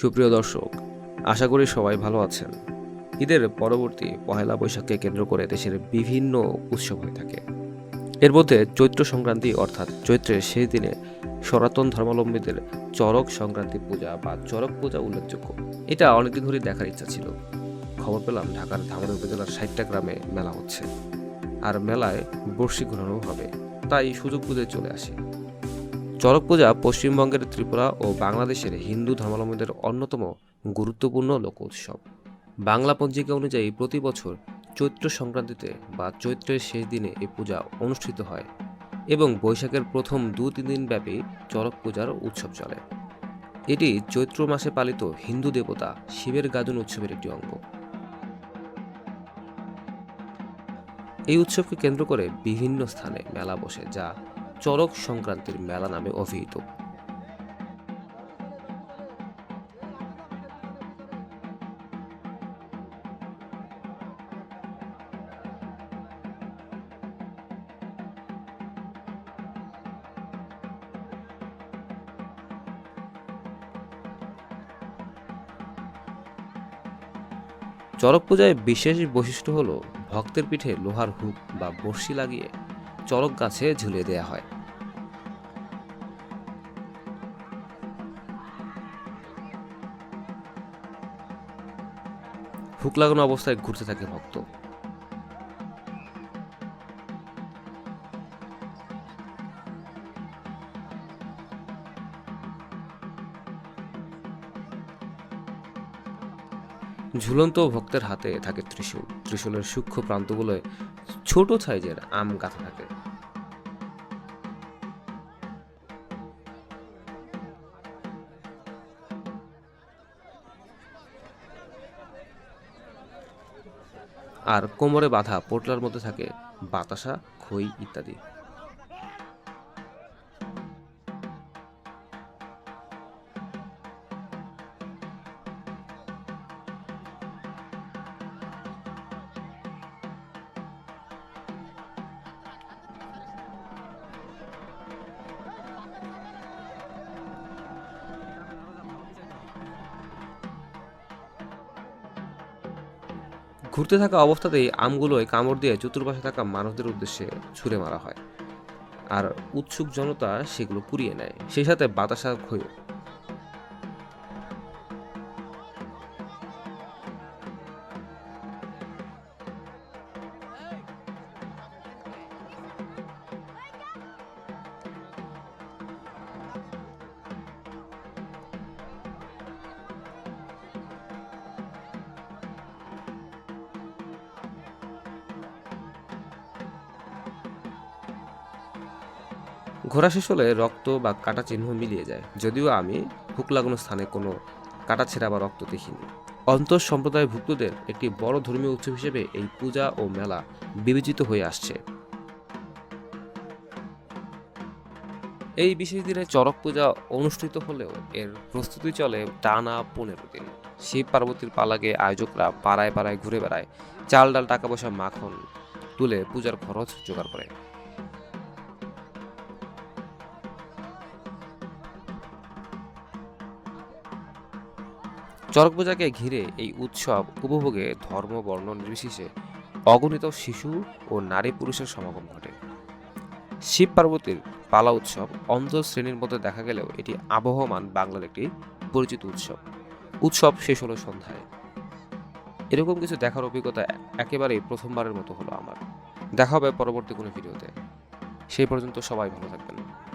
সুপ্রিয় দর্শক, আশা করি সবাই ভালো আছেন। ঈদের পরবর্তী পহেলা বৈশাখকে কেন্দ্র করে দেশের বিভিন্ন উৎসব হয়ে থাকে। এর মধ্যে চৈত্র সংক্রান্তি অর্থাৎ চৈত্রের শেষ দিনে সনাতন ধর্মাবলম্বীদের চরক সংক্রান্তি পূজা বা চরক পূজা উল্লেখযোগ্য। এটা অনেকদিন ধরেই দেখার ইচ্ছা ছিল। খবর পেলাম ঢাকার ধামরা উপজেলার ষাটটা গ্রামে মেলা হচ্ছে। আর মেলায় বর্ষি ঘোরানো হবে। তাই সুযোগ বুঝে চলে আসি। চড়ক পূজা পশ্চিমবঙ্গের ত্রিপুরা ও বাংলাদেশের হিন্দু ধর্মাবলম্বীদের অন্যতম গুরুত্বপূর্ণ লোক উৎসব। বাংলা পঞ্জিকা অনুযায়ী প্রতি বছর চৈত্র সংক্রান্তিতে বা চৈত্রের শেষ দিনে এই পূজা অনুষ্ঠিত হয় এবং বৈশাখের প্রথম দু তিন দিন ব্যাপী চড়ক পূজার উৎসব চলে। এটি চৈত্র মাসে পালিত হিন্দু দেবতা শিবের গাজন উৎসবের একটি অঙ্গ। এই উৎসবকে কেন্দ্র করে বিভিন্ন স্থানে মেলা বসে, যা চরক সংক্রান্তির মেলা নামে অভিহিত। চরক পূজায় বিশেষ বৈশিষ্ট্য হলো ভক্তের পিঠে লোহার হুক বা বর্ষি লাগিয়ে চরক গাছে ঝুলিয়ে দেয়া হয়। হুক লাগানো অবস্থায় ঘুরতে থাকে ভক্ত। ঝুলন্ত ভক্তের হাতে থাকে ত্রিশূল। ত্রিশূলের সূক্ষ্ম প্রান্তগুলোয় ছোট সাইজের আম গাঁথা থাকে। আর কোমরে বাঁধা পোটলার মধ্যে থাকে বাতাসা খই ইত্যাদি। ঘুরতে থাকা অবস্থাতেই আমগুলোয় কামড় দিয়ে চতুর্পাশে থাকা মানুষদের উদ্দেশ্যে ছুঁড়ে মারা হয়। আর উৎসুক জনতা সেগুলো পুড়িয়ে নেয়। সেই সাথে বাতাসা ক্ষয় ঘোরা শেষ হলে রক্ত বা কাটা চিহ্ন মিলিয়ে যায়। যদিও আমি হুক লাগানো স্থানে কোনো কাটা ছেঁড়া বা রক্ত দেখিনি। অন্তর সম্প্রদায় ভুক্তদের একটি বড় ধর্মীয় উৎসব হিসেবে এই পূজা ও মেলা বিবেচিত হয়ে আসছে। এই বিশেষ দিনে চড়ক পূজা অনুষ্ঠিত হলেও এর প্রস্তুতি চলে টানা পনেরো দিন। শিব পার্বতীর পালাগে আয়োজকরা পাড়ায় পাড়ায় ঘুরে বেড়ায়, চাল ডাল, টাকা পয়সা, মাখন তুলে পূজার খরচ জোগাড় করে। চড়ক পূজাকে ঘিরে এই উৎসব উপভোগে ধর্ম, বর্ণ নির্বিশেষে অগণিত শিশু ও নারী পুরুষের সমাগম ঘটে। শিব পার্বতীর পালা উৎসব অন্ধ শ্রেণির মধ্যে দেখা গেলেও এটি আবহমান বাংলার একটি পরিচিত উৎসব। উৎসব শেষ হলো সন্ধ্যায়। এরকম কিছু দেখার অভিজ্ঞতা একেবারেই প্রথমবারের মতো হলো আমার। দেখা হবে পরবর্তী কোনো ভিডিওতে। সেই পর্যন্ত সবাই ভালো থাকবেন।